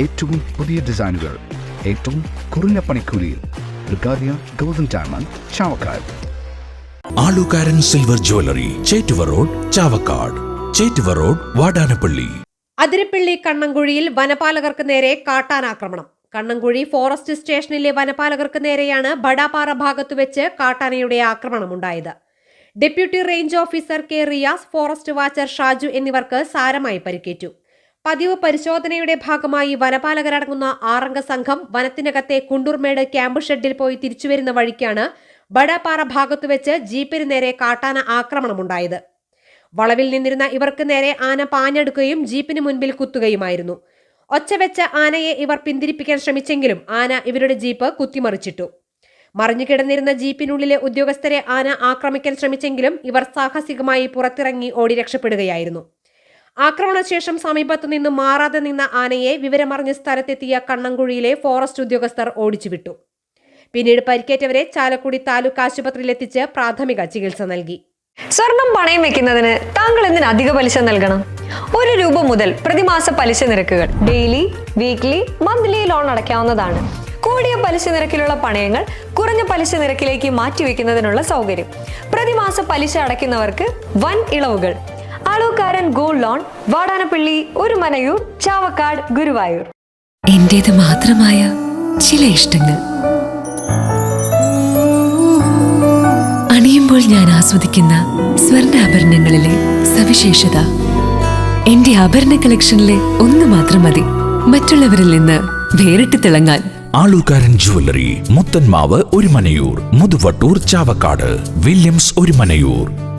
ഏറ്റവും പുതിയ ഡിസൈനുകൾ ഏറ്റവും കുറഞ്ഞ പണിക്കൂലിയിൽ. ബ്രിഗാദിയ golden diamond Chavakkad. Alukkaran silver jewellery Chettuva road Chavakkad. Chettuva road Vadanappally. Athirappilly കണ്ണങ്കുഴിയിൽ വനപാലകർക്ക് നേരെ കാട്ടാനാക്രമണം. കണ്ണങ്കുഴി ഫോറസ്റ്റ് സ്റ്റേഷനിലെ വനപാലകർക്ക് നേരെയാണ് ബഡാപാറ ഭാഗത്തു വെച്ച് കാട്ടാനയുടെ ആക്രമണമുണ്ടായത്. Deputy range officer K Riyas forest watcher Shaju എന്നിവർക്ക് സാരമായി പരിക്കേറ്റു. പതിവ് പരിശോധനയുടെ ഭാഗമായി വനപാലകരടങ്ങുന്ന ആറംഗ സംഘം വനത്തിനകത്തെ കുണ്ടൂർമേട് ക്യാമ്പ് ഷെഡിൽ പോയി തിരിച്ചുവരുന്ന വഴിക്കാണ് ബഡാപ്പാറ ഭാഗത്തു വെച്ച് ജീപ്പിന് നേരെ കാട്ടാന ആക്രമണമുണ്ടായത്. വളവിൽ നിന്നിരുന്ന ഇവർക്ക് നേരെ ആന പാഞ്ഞെടുക്കുകയും ജീപ്പിന് മുൻപിൽ കുത്തുകയുമായിരുന്നു. ഒച്ചവെച്ച ആനയെ ഇവർ പിന്തിരിപ്പിക്കാൻ ശ്രമിച്ചെങ്കിലും ആന ഇവരുടെ ജീപ്പ് കുത്തിമറിച്ചിട്ടു. മറിഞ്ഞു കിടന്നിരുന്ന ജീപ്പിനുള്ളിലെ ഉദ്യോഗസ്ഥരെ ആന ആക്രമിക്കാൻ ശ്രമിച്ചെങ്കിലും ഇവർ സാഹസികമായി പുറത്തിറങ്ങി ഓടി രക്ഷപ്പെടുകയായിരുന്നു. ആക്രമണശേഷം സമീപത്തു നിന്ന് മാറാതെ നിന്ന ആനയെ വിവരമറിഞ്ഞ സ്ഥലത്തെത്തിയ കണ്ണങ്കുഴിയിലെ ഫോറസ്റ്റ് ഉദ്യോഗസ്ഥർ ഓടിച്ചുവിട്ടു. പിന്നീട് പരിക്കേറ്റവരെ ചാലക്കുടി താലൂക്ക് ആശുപത്രിയിൽ എത്തിച്ച് പ്രാഥമിക ചികിത്സ നൽകി. സ്വർണം പണയം വെക്കുന്നതിന് താങ്കൾ എന്തിന് അധിക പലിശ നൽകണം? ഒരു രൂപ മുതൽ പ്രതിമാസ പലിശ നിരക്കുകൾ ഡെയിലി വീക്ക്ലി മന്ത്ലി ലോൺ അടയ്ക്കാവുന്നതാണ്. കൂടിയ പലിശ നിരക്കിലുള്ള പണയങ്ങൾ കുറഞ്ഞ പലിശ നിരക്കിലേക്ക് മാറ്റിവെക്കുന്നതിനുള്ള സൗകര്യം. പ്രതിമാസ പലിശ അടയ്ക്കുന്നവർക്ക് വൻ ഇളവുകൾ അളവുകാരൻ ഗോൾഡ് ലോൺ വാടാനപ്പള്ളി ഒരു മനയൂർ ചാവക്കാട് ഗുരുവായൂർ. എന്റേത് മാത്രമായ ചില ഇഷ്ടങ്ങൾ. അണിയുമ്പോൾ ഞാൻ ആസ്വദിക്കുന്ന സ്വർണാഭരണങ്ങളിലെ സവിശേഷത. എന്റെ ആഭരണ കളക്ഷനിലെ ഒന്ന് മാത്രം മതി. മറ്റുള്ളവരിൽ നിന്ന് വേറിട്ട് തിളങ്ങാൻ. ആളുകാരൻ ജുവല്ലറി മുത്തൻമാവ് ഒരു മനയൂർ മുതുവട്ടൂർ ചാവക്കാട് വില്യംസ് ഒരു മനയൂർ.